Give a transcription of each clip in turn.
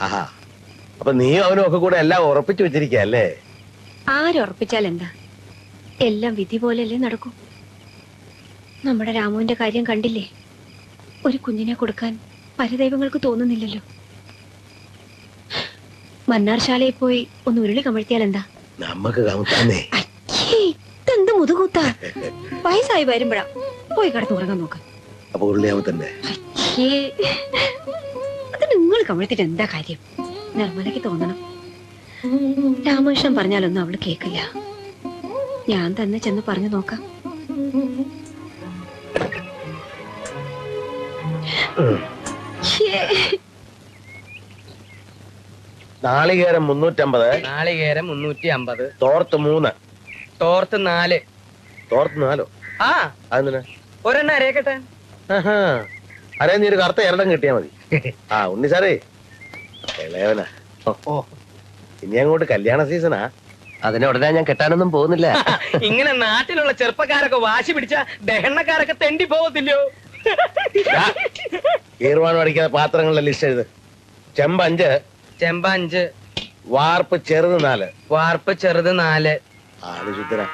ആഹാ. അപ്പൊ നീ അവനും ഒക്കെ കൂടെ എല്ലാം ഉറപ്പിച്ചു വെച്ചിരിക്കല്ലേ ആരുറപ്പിച്ചാൽ എന്താ? എല്ലാം വിധി പോലെയല്ലേ നടക്കൂ. നമ്മുടെ രാമുവിന്റെ കാര്യം കണ്ടില്ലേ? ഒരു കുഞ്ഞിനെ കൊടുക്കാൻ പരദൈവങ്ങൾക്ക് തോന്നുന്നില്ലല്ലോ. മന്നാർശാലയിൽ പോയി ഒന്ന് ഉരുളി കമഴ്ത്തിയാൽ എന്താ? നമുക്ക് കമത്താന്നേ ഇതെന്ത് മുതുകൂത്താ? വയസ്സായി വരുമ്പോഴാ. പോയി കിടന്ന് ഉറങ്ങാൻ നോക്ക്. അപ്പൊ ഉരുളിയാമത്തന്നെ തന്നെ അത് നിങ്ങൾ കമഴ്ത്തിട്ട് എന്താ കാര്യം? നിർമ്മലയ്ക്ക് തോന്നണം. രാമകൃഷ്ണൻ പറഞ്ഞാലൊന്നും അവൾ കേക്കില്ല. ഞാൻ തന്നെ ചെന്ന് പറഞ്ഞു നോക്കാം. നാളികേരം മുന്നൂറ്റമ്പത്. നാളികേരം മുന്നൂറ്റി അമ്പത് തോർത്ത് മൂന്ന്. തോർത്ത് നാല്. തോർത്ത് നാലോ? ആ. അതെന്തിനാ? ഒരെണ്ണ അരയക്കട്ടെ. ആഹാ. അരേ നീ ഒരു കറുത്ത എരടം കിട്ടിയാ മതി. ആ ഉണ്ണി സാറേ. ഇളയവനാ. ഓ ഇനി അങ്ങോട്ട് കല്യാണ സീസണാ. അതിനെ ഉടനെ ഞാൻ കെട്ടാനൊന്നും പോകുന്നില്ല. ഇങ്ങനെ നാട്ടിലുള്ള ചെറുപ്പക്കാരൊക്കെ വാശി പിടിച്ച ദഹനക്കാരൊക്കെ തെണ്ടി പോകത്തില്ലയോ? ഈർവാണം അടിക്കുന്ന പാത്രങ്ങളുടെ ലിസ്റ്റ് എഴുത്. ചെമ്പഞ്ച് ചെമ്പഞ്ച് ചെമ്പ അഞ്ച്. വാർപ്പ് ചെറുത് നാല്. വാർപ്പ് ചെറുത് നാല്. ആൾ ശുദ്ധന.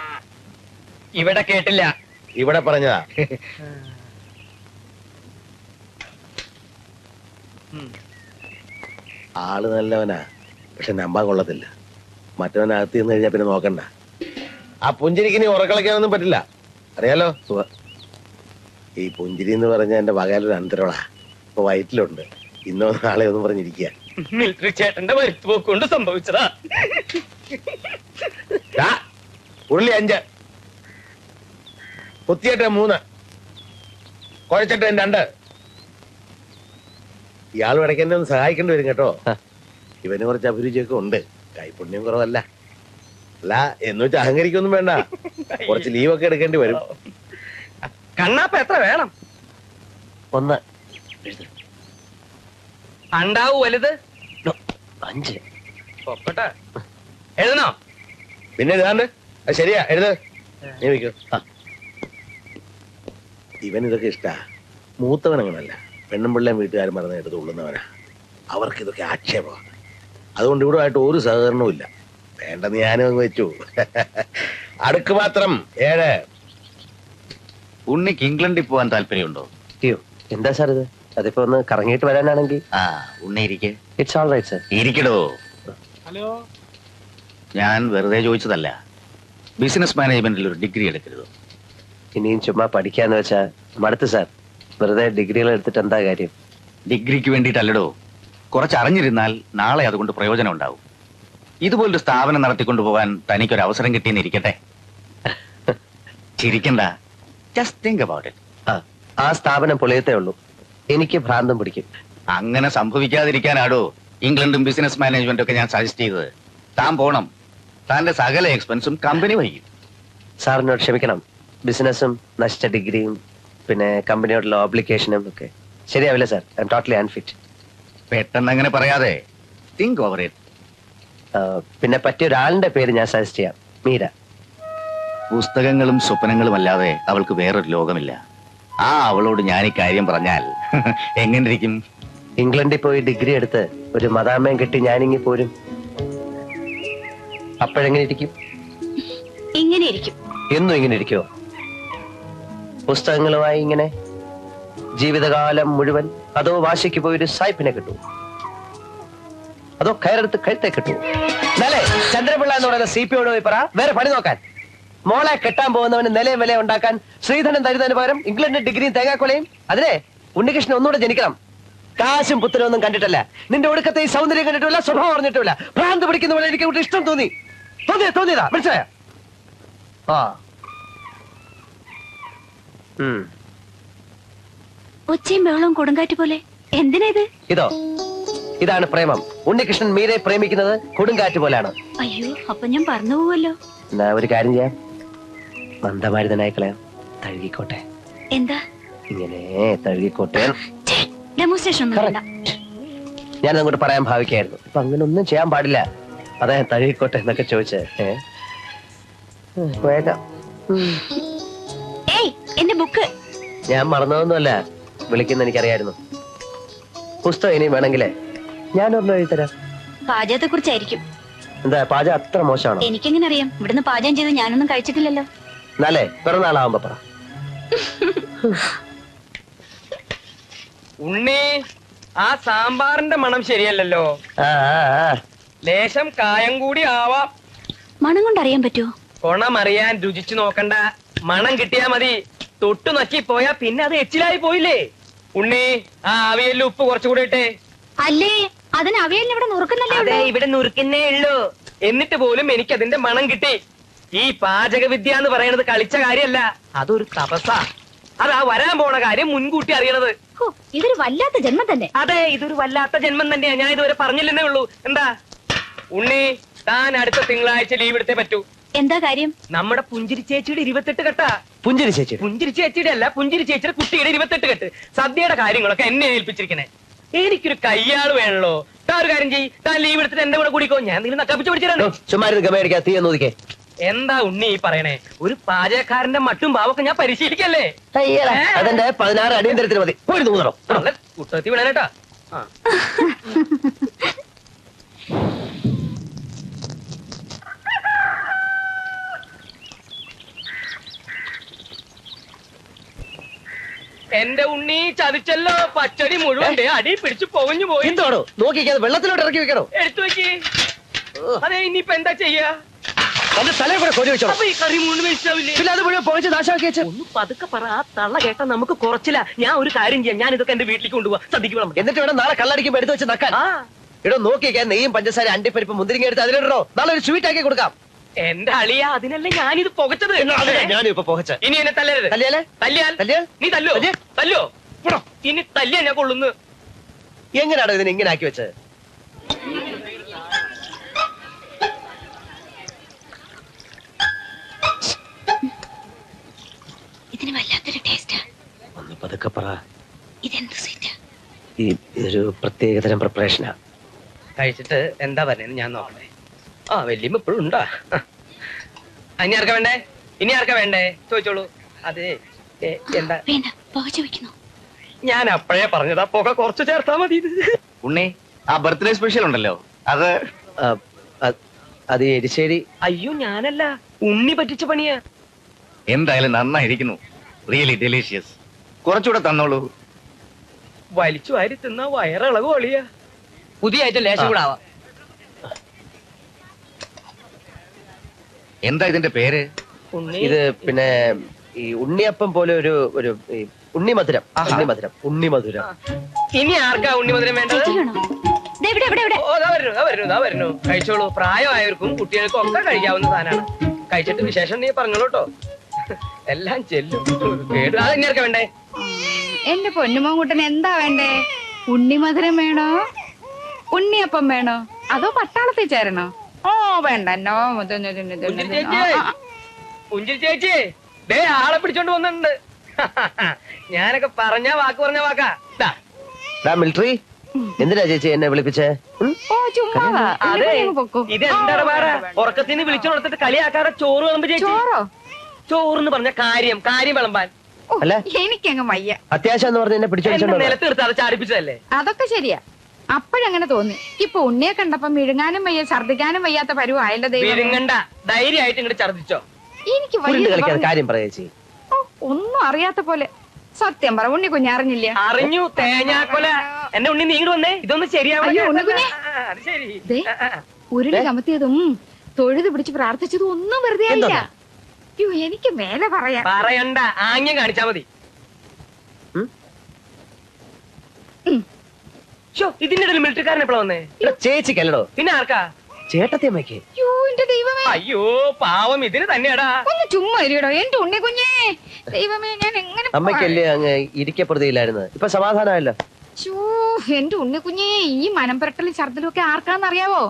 ഇവിടെ കേട്ടില്ല. ഇവിടെ പറഞ്ഞതാ. ആൾ നല്ലവനാ പക്ഷെ നമ്പാൻ കൊള്ളത്തില്ല. മറ്റവനകത്ത് നിന്ന് കഴിഞ്ഞാ പിന്നെ നോക്കണ്ട. ആ പുഞ്ചിരിക്ക് നീ ഉറക്കളയ്ക്കാനൊന്നും പറ്റില്ല. അറിയാലോ. ഈ പുഞ്ചിരി എന്ന് പറഞ്ഞ എന്റെ വകയിലൊരു അന്തരവളാ. ഇപ്പൊ വയറ്റിലുണ്ട്. ഇന്നോ നാളെ ഒന്നും പറഞ്ഞിരിക്കുക മിലിറ്ററി ചേട്ടന്റെ വരുത്തുപോക്കൊണ്ട് സംഭവിച്ചതാ ഉരുളി അഞ്ച്. കുത്തിയട്ടെ മൂന്ന്. കുഴച്ചിട്ട് രണ്ട്. ഇയാളും ഇടയ്ക്ക് എന്നെ ഒന്ന് സഹായിക്കേണ്ടി വരും കേട്ടോ. ഇവന് കുറച്ച് അഭിരുചിയൊക്കെ ഉണ്ട്. കൈപുണ്യം കുറവല്ല. അല്ല എന്ന് വെച്ച് അഹങ്കരിക്കൊന്നും വേണ്ട. കുറച്ച് ലീവൊക്കെ എടുക്കേണ്ടി വരും. കണ്ണാപ്പ എത്ര വേണം? ഒന്ന്. അണ്ടാവു വലുത്? അഞ്ച്. പൊക്കട്ടെ. എഴുതണോ? പിന്നെ എഴുതാണ്ട് അത് ശരിയാ എഴുത്. നീ വെക്കോ ആ. ഇവൻ ഇതൊക്കെ ഇഷ്ടാ. മൂത്തവൻ അങ്ങനല്ല പെണ്ണും പിള്ളേം വീട്ടുകാരും പറഞ്ഞ എടുത്ത് ഉള്ളുന്നവനാ അവർക്ക് ഇതൊക്കെ ആക്ഷേപമാണ് അതുകൊണ്ട് ഇവിടെ ആയിട്ട് ഒരു സഹകരണവും ഇല്ല. വേണ്ടെന്ന് ഞാനും അങ്ങ് വെച്ചു. അടുക്ക് മാത്രം ഏഴ്. ഉണ്ണിക്ക് ഇംഗ്ലണ്ടിൽ പോകാൻ താല്പര്യമുണ്ടോ? അയ്യോ എന്താ സാർ ഇത്? അതിപ്പോ ഒന്ന് കറങ്ങിയിട്ട് വരാനാണെങ്കിൽ? ആ ഉണ്ണി ഇരിക്കെ. ഇറ്റ്സ് ഓൾ റൈറ്റ് സാർ ഇരിക്കടോ. ഹലോ. ഞാൻ വെറുതെ ചോദിച്ചതല്ല. ബിസിനസ് മാനേജ്മെന്റിൽ ഒരു ഡിഗ്രി എടുക്കരുത്. ഇനിയും ചുമ്മാ പഠിക്കാന്ന് വെച്ചാ മടുത്ത് സാർ വെറുതെ ഡിഗ്രികൾ എടുത്തിട്ട് എന്താ കാര്യം? ഡിഗ്രിക്ക് വേണ്ടിയിട്ടല്ലടോ. കുറച്ച് അറിഞ്ഞിരുന്നാൽ നാളെ അതുകൊണ്ട് പ്രയോജനം ഉണ്ടാവും. ഇതുപോലൊരു സ്ഥാപനം നടത്തിക്കൊണ്ടു പോകാൻ തനിക്കൊരു അവസരം കിട്ടിയെന്നിരിക്കട്ടെ. ചിരിക്കണ്ട. ജസ്റ്റ് തിങ്ക് അബൌട്ട് ഇറ്റ് ആ ആ സ്ഥാപനം പൊളിയത്തേ ഉള്ളൂ. എനിക്ക് ഭ്രാന്തം പിടിക്കും. അങ്ങനെ സംഭവിക്കാതിരിക്കാനാടോ ഇംഗ്ലണ്ടും ബിസിനസ് മാനേജ്മെന്റും ഒക്കെ ഞാൻ സജസ്റ്റ് ചെയ്തത്. താൻ പോണം. താന്റെ സകല എക്സ്പെൻസും കമ്പനി വഹിക്കും. സാറിനോട് ക്ഷമിക്കണം. ബിസിനസ്സും നശിച്ച ഡിഗ്രിയും പിന്നെ കമ്പനിയോടുള്ള ഓബ്ലിക്കേഷനും ഒക്കെ ശരിയാവില്ല sir I'm totally unfit പെട്ടെന്ന് അങ്ങനെ പറയാതെ തിങ്ക് ഓവർ ഇറ്റ് പിന്നെ പറ്റിയ ഒരാളിന്റെ പേര് ഞാൻ സജസ്റ്റ് ചെയ്യാം. മീര. പുസ്തകങ്ങളും സ്വപ്നങ്ങളും അല്ലാതെ അവൾക്ക് വേറൊരു ലോകമില്ല. ആ അവളോട് ഞാൻ ഈ കാര്യം പറഞ്ഞാൽ എങ്ങനെ ഇരിക്കും ഇംഗ്ലണ്ടിൽ പോയി ഡിഗ്രി എടുത്ത് ഒരു മതാമയം കിട്ടി ഞാനിങ്ങി പോരും. അപ്പോഴെങ്ങനെ ഇരിക്കും? ഇങ്ങനെ ഇരിക്കും. എന്നും ഇങ്ങനെ ഇരിക്കുമോ പുസ്തകങ്ങളുമായി ഇങ്ങനെ ജീവിതകാലം മുഴുവൻ അതോ വാശിക്ക് പോയി ഒരു സായിപ്പിനെ കിട്ടൂ? അതോ കയറെടുത്ത് കഴുത്തെ കിട്ടൂ? എന്നാലേ ചന്ദ്രപിള്ള എന്ന് പറയുന്ന സി പി പോയി പറ വേറെ പണി നോക്കാൻ. മോളെ കെട്ടാൻ പോകുന്നവന് നിലയും വില ഉണ്ടാക്കാൻ ശ്രീധരൻ തരുന്നതിന് പകരം ഇംഗ്ലണ്ട് ഡിഗ്രിയും തേങ്ങാക്കൊലയും? അതിനെ ഉണ്ണികൃഷ്ണൻ ഒന്നുകൂടെ ജനിക്കണം. കാശും പുത്തനൊന്നും കണ്ടിട്ടല്ല. നിന്റെ ഒടുക്കത്തെ ഈ സൗന്ദര്യം കണ്ടിട്ടില്ല സ്വഭാവം അറിഞ്ഞിട്ടില്ല ഭ്രാന്ത് പിടിക്കുന്ന പോലെ എനിക്ക് ഇഷ്ടം തോന്നി. തോന്നിയ തോന്നിയതാ മനസ്സിലായ? ആ. ഒച്ചയും ബഹളവും കൊടുങ്കാറ്റ് പോലെ. എന്തിനേത് ഇതോ? ഇതാണ് പ്രേമം. ഉണ്ണികൃഷ്ണൻ മീരെ പ്രേമിക്കുന്നത് കൊടുങ്കാറ്റ് പോലാണ് അയ്യോ അപ്പൊ ഞാൻ പറഞ്ഞു പോവല്ലോ. എന്നാ ഒരു കാര്യം ചെയ്യാം. മന്ദമാരുതനായി കളയാം തഴുകിക്കോട്ടെ. എന്താ? ഇങ്ങനെ തഴുകിക്കോട്ടെ. ഡെമോൺസ്ട്രേഷൻ ഒന്നും വേണ്ട. ഞാൻ അങ്ങോട്ട് പറയാൻ ഭാവിക്കായിരുന്നു. ഇപ്പൊ അങ്ങനെ ഒന്നും ചെയ്യാൻ പാടില്ല. അതെ തഴുകിക്കോട്ടെ എന്നൊക്കെ ചോദിച്ചേ ഏ? ഉം, ഉം. ബുക്ക്. ഞാൻ മറന്നതൊന്നുമല്ല. വിളിക്കുന്ന എനിക്കറിയായിരുന്നു. പുസ്തകം ഇനി വേണമെങ്കിലേ? ഞാൻ എഴുതി തരാം പാചകത്തെ കുറിച്ചായിരിക്കും എന്താ പാചകം അത്ര മോശമാണോ? എനിക്കെങ്ങനെ അറിയാം ഇവിടുന്ന് പാചകം ചെയ്ത് ഞാനൊന്നും കഴിച്ചിട്ടില്ലല്ലോ. എന്നാലേ പിറന്നാളാവുമ്പോ പറ. ഉണ്ണി ആ സാമ്പാറിന്റെ മണം ശരിയല്ലല്ലോ. ആ, ആ, ആ. ലേശം കായം കൂടി ആവാം. മണം കൊണ്ട് അറിയാൻ പറ്റുമോ കൊണമറിയാൻ രുചിച്ചു നോക്കണ്ട. മണം കിട്ടിയാ മതി. തൊട്ടു നക്കി പോയാ പിന്നെ അത് എച്ചിലായി പോയില്ലേ? ഉണ്ണി ആ ആവിയല്ല ഉപ്പ് കുറച്ചുകൂടി ഇട്ടേ. അല്ലേ? അതിന് അവയല്ല ഇവിടെ നുറുക്കുന്നല്ലേ അതെ ഇവിടെ നുറുക്കുന്നേ ഉള്ളൂ. എന്നിട്ട് പോലും എനിക്ക് അതിന്റെ മണം കിട്ടി. ഈ പാചക വിദ്യ എന്ന് പറയുന്നത് കളിച്ച കാര്യമല്ല അതൊരു തപസ അതാ വരാൻ പോണ കാര്യം മുൻകൂട്ടി അറിയണത്. ഹോ, ഇതൊരു വല്ലാത്ത ജന്മം തന്നെ. അതെ ഇതൊരു വല്ലാത്ത ജന്മം തന്നെയാ. ഞാൻ ഇതുവരെ പറഞ്ഞില്ലെന്നേ ഉള്ളൂ. എന്താ? ഉണ്ണി താൻ അടുത്ത തിങ്കളാഴ്ച ലീവ് എടുത്തേ പറ്റൂ. എന്താ കാര്യം? നമ്മുടെ പുഞ്ചിരി ചേച്ചിയുടെ ഇരുപത്തെട്ട് കെട്ടാ. പുഞ്ചിരി ചേച്ചി പുഞ്ചിരി ചേച്ചിയുടെ അല്ല പുഞ്ചിരി ചേച്ചിയുടെ കുട്ടിയുടെ ഇരുപത്തെട്ട് കെട്ട്. സദ്യയുടെ കാര്യങ്ങളൊക്കെ എന്നെ ഏൽപ്പിച്ചിരിക്കണേ. എനിക്കൊരു കയ്യാൾ വേണല്ലോ. താ ഒരു കാര്യം ചെയ്യ്. താൻ ലീവ് എടുത്തിട്ട് എന്റെ കൂടെ കൂടിക്കോ. ഞാൻ നിങ്ങൾ നക്കപ്പിച്ച് പിടിച്ചിട്ടുണ്ട്? ചുമ്മാ ഇരുന്ന് ഗമയടിക്കാ തീ ഒന്ന് എന്താ ഉണ്ണി ഈ പറയണേ? ഒരു പാചകക്കാരന്റെ മട്ടും ഭാവമൊക്കെ ഞാൻ പരിശീലിക്കല്ലേ? അതെന്റെ പതിനാറ് അടിയന്തരത്തിന് മതി. പോയി തോന്നണം കുട്ടത്തി വിടാനേട്ടാ ആ എന്റെ ഉണ്ണി ചതിച്ചല്ലോ. പച്ചടി മുഴുവൻ അടി പിടിച്ചു പൊകഞ്ഞു പോയി. എന്തോടോ നോക്കിക്കാതെ വെള്ളത്തിലോട്ട് ഇറക്കി വെക്കണോ എടുത്തു വെക്കി. അതെ ഇനിയിപ്പോ എന്താ ചെയ്യാ? എന്റെ തലയിൽ കൂടെ വെച്ചോ അപ്പൊ ഈ കറി മുഴുവൻ വേസ്റ്റാവില്ലേ? പിന്നെ അത് മുഴുവൻ പോയിച്ച് നാശമാക്കി വെച്ച്. ഒന്ന് പതുക്കെ പറ ആ തള്ള കേട്ടാ നമുക്ക് കുറച്ചില്ല ഞാൻ ഒരു കാര്യം ചെയ്യാം. ഞാൻ ഇതൊക്കെ എന്റെ വീട്ടിലേക്ക് കൊണ്ടുപോകാം വിളമ്പ്. എന്നിട്ട് വേണം നാളെ കള്ളടിക്കുമ്പോ എടുത്ത് വെച്ച് നക്കാൻ. ഇടോ നോക്കിക്കാൻ നെയ്യും പഞ്ചസാര അണ്ടിപ്പരിപ്പ് മുന്തിരിങ്ങ എടുത്ത് അതിലിടണോ? നാളെ ഒരു സ്വീറ്റ് ആക്കി കൊടുക്കാം. എന്റെ അളിയ അതിനല്ലേ ഞാനിത് പുകച്ചത്? ഞാനിപ്പോ പുകച്ച. പോകച്ച ഇനി എന്നെ തല്ലരുത്. കല്യാലേ തല്ലിയാൽ? തല്ലിയാൽ? നീ തല്ലോ. തല്ലോ. ഇനി തല്ലിയാ ഞാൻ കൊള്ളുന്നു. എങ്ങനെയാണോ ഇതിനെ ഇങ്ങനെ ആക്കി വെച്ചത്? ഇതിന് വല്ലാത്തൊരു ടേസ്റ്റാ ഒന്ന് പതുക്കെ പറ. ഇതെന്ത് സ്വീറ്റാ ഈ ഇതൊരു പ്രത്യേകതരം പ്രിപ്പറേഷനാ കഴിച്ചിട്ട് എന്താ പറയുന്നത് ഞാൻ നോക്കട്ടെ. ആ വല്യമ്മ ഇപ്പോഴും ഉണ്ടാ? ഇനി ആർക്കാ വേണ്ടേ? ഇനി ആർക്കാ വേണ്ടേ? ചോദിച്ചോളൂ. അതെ എന്താ? വേണ്ട. പുകച്ചു വെക്കുന്നു ഞാൻ അപ്പോഴേ പറഞ്ഞതാ. പുക കുറച്ച് ചേർത്താ മതി. ഇത് ഉണ്ണി ആ ബർത്ത്ഡേ സ്പെഷ്യൽ ഉണ്ടല്ലോ. അത് അത്- എരിശ്ശേരി അയ്യോ ഞാനല്ല. ഉണ്ണി പറ്റിച്ച പണിയാ. എന്തായാലും നന്നായിരിക്കുന്നു. റിയലി ഡെലീഷ്യസ് കുറച്ചുകൂടെ തന്നോളൂ. വലിച്ചു വാരി തിന്ന വയറിളവ് ഒളിയാ. പുതിയ ലേശം കൂടെ ആവാം. എന്താ ഇതിന്റെ പേര്? ഇത് പിന്നെ ഈ ഉണ്ണിയപ്പം പോലെ ഒരു ഒരു ഈ ഉണ്ണി മധുരം ഉണ്ണി മധുരം ഇനി ആർക്കാ ഉണ്ണി മധുരം വേണ്ടത് ദേ ഇവിടെ ഇവിടെ ഇവിടെ. ഓ ദാ വരുന്നു ദാ വരുന്നു ദാ വരുന്നു. കഴിച്ചോളൂ. പ്രായമായവർക്കും കുട്ടികൾക്കും ഒക്കെ കഴിക്കാവുന്ന സാധനമാണ്. കഴിച്ചിട്ട് വിശേഷം നീ പറഞ്ഞോളൂ കേട്ടോ എല്ലാം ചെല്ലും. കേട്ടു അത് ഇനി ആർക്കാ വേണ്ടേ? എന്റെ പൊന്നുമോൻകുട്ടൻ എന്താ വേണ്ടേ? ഉണ്ണിമധുരം വേണോ? ഉണ്ണിയപ്പം വേണോ? അതോ പട്ടാളത്തിൽ ചേരണോ? ഓ വേണ്ട. എന്നോ പുഞ്ചിരി ചേച്ചി. പുഞ്ചിരി ചേച്ചി. ദേ ആളെ പിടിച്ചോണ്ട് വന്നിട്ടുണ്ട്. ഞാനൊക്കെ പറഞ്ഞ വാക്ക് പറഞ്ഞ വാക്കാ. മിലിറ്ററി എന്തിനാ ചേച്ചി എന്നെ വിളിപ്പിച്ചേ? ഓ ചുമ്മാ അതെ ഇത് എന്താണ് വേറെ. ഉറക്കത്തിന് വിളിച്ചു കൊടുത്തിട്ട് കളിയാക്കാതെ ചോറ് വിളമ്പ് ചേച്ചി. ചോറോ? ചോറെന്ന് പറഞ്ഞ കാര്യം കാര്യം വിളമ്പാൻ. അല്ല. എനിക്കങ്ങ് വയ്യ. അത്യാവശ്യം എന്ന് പറഞ്ഞ് എന്നെ പിടിച്ചു നിലത്ത് എടുത്ത് അത് ചാടിപ്പിച്ചതല്ലേ? അതൊക്കെ ശരിയാ. അപ്പോഴങ്ങനെ തോന്നി? ഇപ്പൊ ഉണ്ണിയെ കണ്ടപ്പോ മിഴുങ്ങാനും വയ്യ ഛർദിക്കാനും വയ്യാത്ത പരുവായല്ലോ ദൈവം ധൈര്യമായിട്ട് ഇങ്ങോട്ട് എനിക്ക് ഉരുണ്ട് വയ്യ കളിക്കാൻ കാര്യം പറയാ ചേച്ചി. ഓ, ഒന്നും അറിയാത്ത പോലെ. സത്യം പറ ഉണ്ണി കുഞ്ഞറിഞ്ഞില്ല അറിഞ്ഞു തേങ്ങാക്കൊല എന്റെ ഉണ്ണി നീങ്ങി വന്നേ. ഇതൊന്നും ശരിയാവില്ല അയ്യോ, ഉണ്ണിക്കുഞ്ഞെ. അത് ശരി. ദേ. ആ, ആ. ഉരുളി കമത്തിയതും തൊഴുത് പിടിച്ച് പ്രാർത്ഥിച്ചതും ഒന്നും വെറുതെ ആയില്ല. എന്തോന്നാ? അയ്യോ എനിക്ക് മേലെ പറയാം. പറയണ്ട. ആംഗ്യം കാണിച്ചാ മതി. ഉം? ഇതിന്റെ ഇടയിൽ മിലിറ്ററിക്കാരൻ എപ്പോഴാ വന്നേ? ചേച്ചി ചേച്ചിക്കല്ലടോ. പിന്നെ ആർക്കാ? ചേട്ടത്തി അമ്മയ്ക്ക്. അയ്യോ എന്റെ ദൈവമേ. അയ്യോ പാവം ഇതിന് തന്നെയാടാ. ഒന്ന് ചുമ്മാ ഇരിയടോ എന്റെ ഉണ്ണി കുഞ്ഞേ. ദൈവമേ ഞാൻ എങ്ങനെ അമ്മയ്ക്കല്ലേ അങ്ങ് ഇരിക്കപ്പെടുത്തിയില്ലായിരുന്നു ഇപ്പൊ സമാധാനമല്ലോ എന്റെ ഉണ്ണി കുഞ്ഞേ ഈ മനം പുരട്ടലും ഛർദിലും ഒക്കെ ആർക്കാന്നറിയാവോ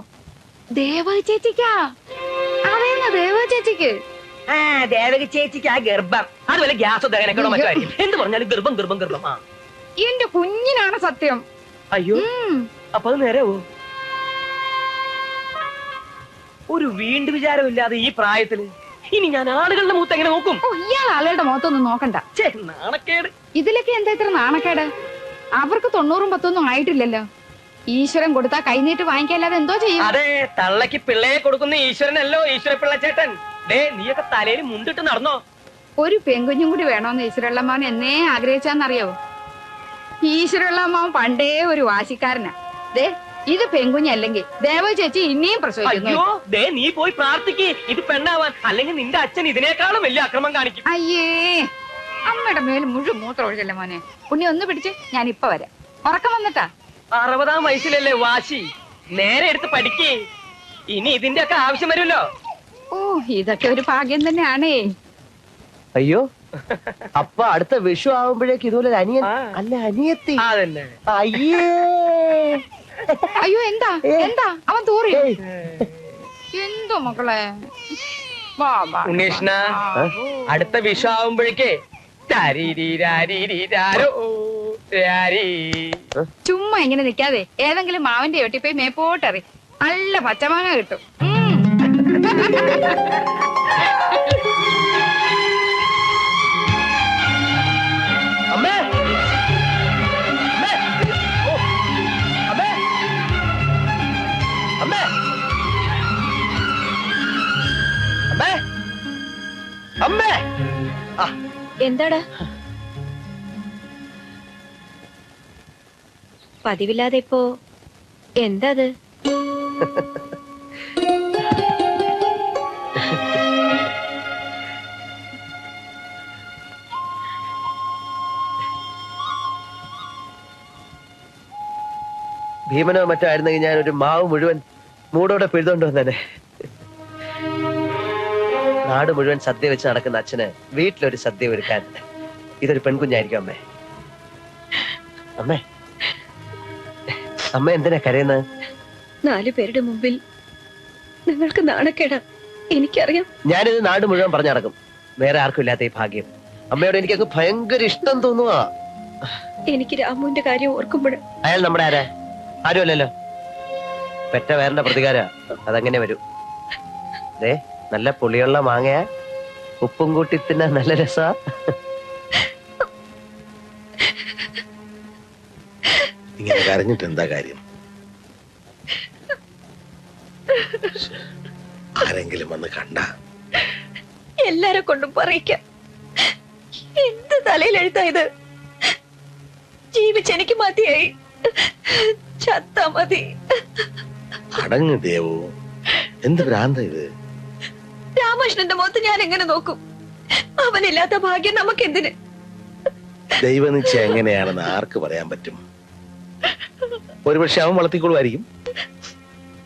ദേവ ചേച്ചിക്കാ. അറിയുന്ന ദേവ ചേച്ചിക്ക്? ആ ദേവക ചേച്ചിക്ക് ആ ഗർഭം. അതുപോലെ ഗ്യാസ് ദഹനക്കണോ മറ്റോ എന്ത് പറഞ്ഞാലും ഗർഭം ഗർഭം ഗർഭം. ആ. എന്റെ കുഞ്ഞിനാണ് സത്യം. അയ്യോ. അപ്പൊ അത് നേരെവോ ഒരു വീണ്ടു വിചാരമില്ലാതെ ഈ പ്രായത്തിൽ ഇനി ഞാൻ ആളുകളുടെ മൂത്ത് എങ്ങനെ നോക്കും? ഓ ഇയാൾ ആളുകളുടെ മുഖത്തൊന്നും നോക്കണ്ട. ഛേ, നാണക്കേട്. ഇതിലൊക്കെ എന്താ ഇത്ര നാണക്കേട്? അവർക്ക് തൊണ്ണൂറും പത്തൊന്നും ആയിട്ടില്ലല്ലോ. ഈശ്വരൻ കൊടുത്താ കൈനീട്ട് വാങ്ങിക്കല്ലാതെ എന്തോ ചെയ്യും? അതെ തള്ളക്ക് പിള്ളയെ കൊടുക്കുന്ന ഈശ്വരനല്ലോ ഈശ്വര പിള്ളച്ചേട്ടൻ ഡേ നീയൊക്കെ തലയിൽ മുണ്ടിട്ട് നടന്നോ? ഒരു പെൺകുഞ്ഞും കൂടി വേണോന്ന് ഈശ്വരള്ളമ്മാവൻ എന്നേ ആഗ്രഹിച്ചാന്നറിയാവോ മോൻ പണ്ടേ ഒരു വാശിക്കാരനാ. ദേ ഇത് പെൺകുഞ്ഞല്ലെങ്കിൽ ദേവ ചേച്ചി ഇനിയും പ്രസവിക്കുന്നു. അയ്യോ ദേ നീ പോയി പ്രാർത്ഥിക്ക്. ഇത് പെണ്ണാവാൻ അല്ലെങ്കിൽ നിന്റെ അച്ഛൻ ഇതിനേക്കാളും വലിയ അക്രമം കാണിക്കും. അയ്യേ അമ്മയുടെ മേൽ മുഴുവൻ മൂത്രം ഒഴിച്ചല്ലേ മോനെ. ഉണ്ണി ഒന്ന് പിടിച്ച് ഞാൻ ഇപ്പൊ വരാം. ഉറക്കം വന്നിട്ടാ? അറുപതാം വയസ്സിലല്ലേ വാശി. നേരെ എടുത്ത് പഠിക്കേ. ഇനി ഇതിന്റെ ഒക്കെ ആവശ്യം വരുമല്ലോ. ഓ ഇതൊക്കെ ഒരു ഭാഗ്യം തന്നെയാണേ. അയ്യോ അപ്പൊ അടുത്ത വിഷു ആവുമ്പോഴേക്ക് ഇതുപോലെ ഒരു അനിയൻ അല്ല അനിയത്തി. അതന്നെ. അയ്യേ. അയ്യോ എന്താ? എന്താ? അവൻ തൂറി. എന്തോ മക്കളെ? വാ, വാ, ഉണ്ണീഷ്ണ അടുത്ത വിഷു ആവുമ്പോഴേക്കേ. ചുമ്മാ ഇങ്ങനെ നിക്കാതെ ഏതെങ്കിലും മാവിന്റെ വെട്ടി പോയി മേപ്പോട്ടറി. നല്ല പച്ചമാങ്ങ കിട്ടും. അമ്മേ! എന്താടാ? പതിവില്ലാതെ ഇപ്പോ എന്താ അത് ഭീമനോ മറ്റോ ആയിരുന്നെങ്കിൽ ഞാൻ ഒരു മാവ് മുഴുവൻ മൂടോടെ പിഴുതോണ്ട് വന്നേനെ നാട് മുഴുവൻ സദ്യ വെച്ച് നടക്കുന്ന അച്ഛന് വീട്ടിലൊരു സദ്യ ഒരുക്കാൻ ഇതൊരു പെൺകുഞ്ഞായിരിക്കും അമ്മേ. അമ്മേ അമ്മ എന്തിനാ കരയുന്നത് നാലു പേരുടെ മുമ്പിൽ നിങ്ങൾക്ക് നാണക്കേടാ. എനിക്കറിയാം. ഞാനിത് നാട് മുഴുവൻ പറഞ്ഞു നടക്കും. വേറെ ആർക്കും ഇല്ലാത്ത ഈ ഭാഗ്യം. അമ്മയോട് എനിക്ക് അങ്ങ് ഭയങ്കര ഇഷ്ടം തോന്നുവാ. എനിക്ക് രാമുവിന്റെ കാര്യം ഓർക്കുമ്പോൾ അയാൾ നമ്മുടെ ആരാ? ആരുമല്ലല്ലോ? പെറ്റ വേറെ പ്രതികാര. അതങ്ങനെ വരൂ. ദേ നല്ല പുളിയുള്ള മാങ്ങയാ. ഉപ്പും കൂട്ടി തിന്നാൻ നല്ല രസ. ഇങ്ങനെ കരഞ്ഞിട്ട് എന്താ കാര്യം? ആരെങ്കിലും വന്ന് കണ്ട? എല്ലാരെ കൊണ്ടും പറയിക്കാം. എന്ത് തലയിലെഴുത്താ ഇത്? ജീവിച്ചെനിക്ക് മതിയായി. ചത്താ മതി. അടങ്ങ് ദേവു. എന്ത് ഭ്രാന്ത ഇത്? രാമകൃഷ്ണന്റെ മുഖത്ത് ഞാൻ എങ്ങനെ നോക്കും? അവനില്ലാത്ത ഭാഗ്യം നമുക്ക് എന്തിന് ദൈവനിശ്ചയം എങ്ങനെയാണെന്ന് ആർക്ക് പറയാൻ പറ്റും? ഒരുപക്ഷെ അവൻ വളർത്തിക്കൊള്ളുമായിരിക്കും.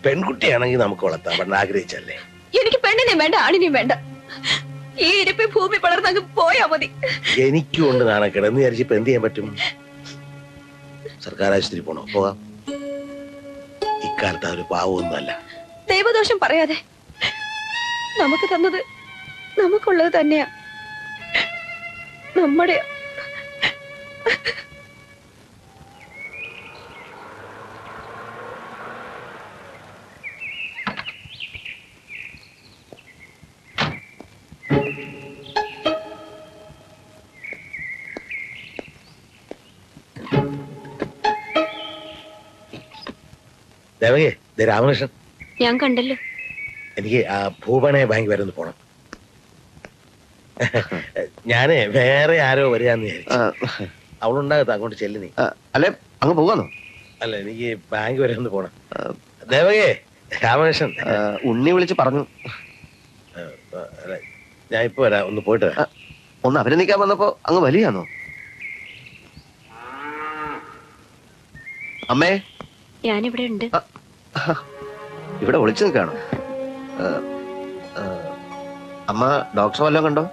പെൺകുട്ടിയാണെങ്കിൽ നമുക്ക് വളർത്താം. ആഗ്രഹിച്ചല്ലേ? എനിക്ക് പെണ്ണിനെ വേണ്ട ആണിനെയും വേണ്ട. ഈ ഇരിപ്പി ഭൂമി പളർന്നങ്ങ് പോയാ മതി. എനിക്കും ഉണ്ട് നാണക്കേട്. എന്ന് എന്ത് ചെയ്യാൻ പറ്റും? സർക്കാർ ആശുപത്രി പോണോ? പോകാം. ഇക്കാലത്ത് ഒരു പാവമൊന്നുമല്ല ദൈവദോഷം പറയാതെ. നമുക്ക് തന്നത് നമുക്കുള്ളത് തന്നെയാ. നമ്മുടെ ദേവകേ ദേ രാമകൃഷ്ണൻ. ഞാൻ കണ്ടല്ലോ. എനിക്ക് ആ ഭൂപണയ ബാങ്ക് വരെ ഒന്ന് പോണം. ഞാനേ വേറെ ആരോ വരികയെന്ന് വിചാരിച്ചു. അവളുണ്ടാകത്ത അങ്ങോട്ട് ചെല്ലു നീ. അല്ലെ? അങ്ങ് പോകാനോ അല്ല എനിക്ക് ബാങ്ക് വരെ ഒന്ന് പോണം ദേവകേ രാമകൃഷ്ണൻ. ഉണ്ണി വിളിച്ച് പറഞ്ഞു. ഞാൻ ഇപ്പൊ വരാ. ഒന്ന് പോയിട്ട് വരാം. ഒന്ന് അഭിനന്ദിക്കാൻ വന്നപ്പോ അങ്ങ് വലിയാന്നോ? അമ്മേ. ഞാനിവിടെ ഉണ്ട് ഇവിടെ ഒളിച്ചു നിൽക്കാണോ അമ്മ ഡോക്ടർ വല്ലതും കണ്ടോ?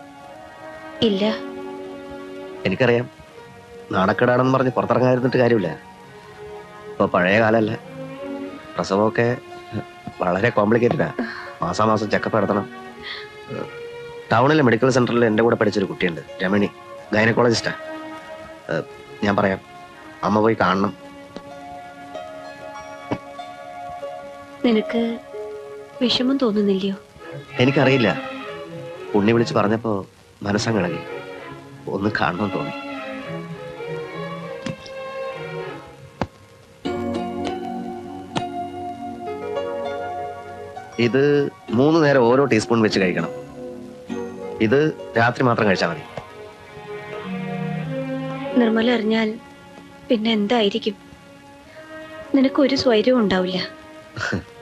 ഇല്ല. എനിക്കറിയാം. നാണക്കേടാണെന്ന് പറഞ്ഞ് പുറത്തിറങ്ങാതിരുന്നിട്ട് കാര്യമില്ല. ഇപ്പൊ പഴയ കാലല്ല. പ്രസവമൊക്കെ വളരെ കോംപ്ലിക്കേറ്റഡാ. മാസാമാസം ചെക്കപ്പ് നടത്തണം. ടൗണിലെ മെഡിക്കൽ സെന്ററിൽ എന്റെ കൂടെ പഠിച്ചൊരു കുട്ടിയുണ്ട് രമണി. ഗൈനക്കോളജിസ്റ്റാ. ഞാൻ പറയാം അമ്മ പോയി കാണണം. നിനക്ക് വിഷമം തോന്നുന്നില്ലയോ? എനിക്കറിയില്ല. ഉണ്ണി വിളിച്ച് പറഞ്ഞപ്പോ മനസ്സങ്ങണകി ഒന്ന് കാണണം തോന്നി. ഇത് മൂന്ന് നേരം ഓരോ ടീസ്പൂൺ വെച്ച് കഴിക്കണം. ഇത് രാത്രി മാത്രം കഴിച്ചാൽ മതി. നിർമ്മല അറിഞ്ഞാൽ പിന്നെ എന്തായിരിക്കും? നിനക്കൊരു സ്വൈര്യവും ഉണ്ടാവില്ല.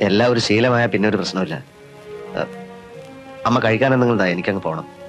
എല്ലാം ഒരു ശീലമായ പിന്നെ ഒരു പ്രശ്നമില്ല അമ്മ കഴിക്കാൻ എനിക്കങ്ങ് പോകണം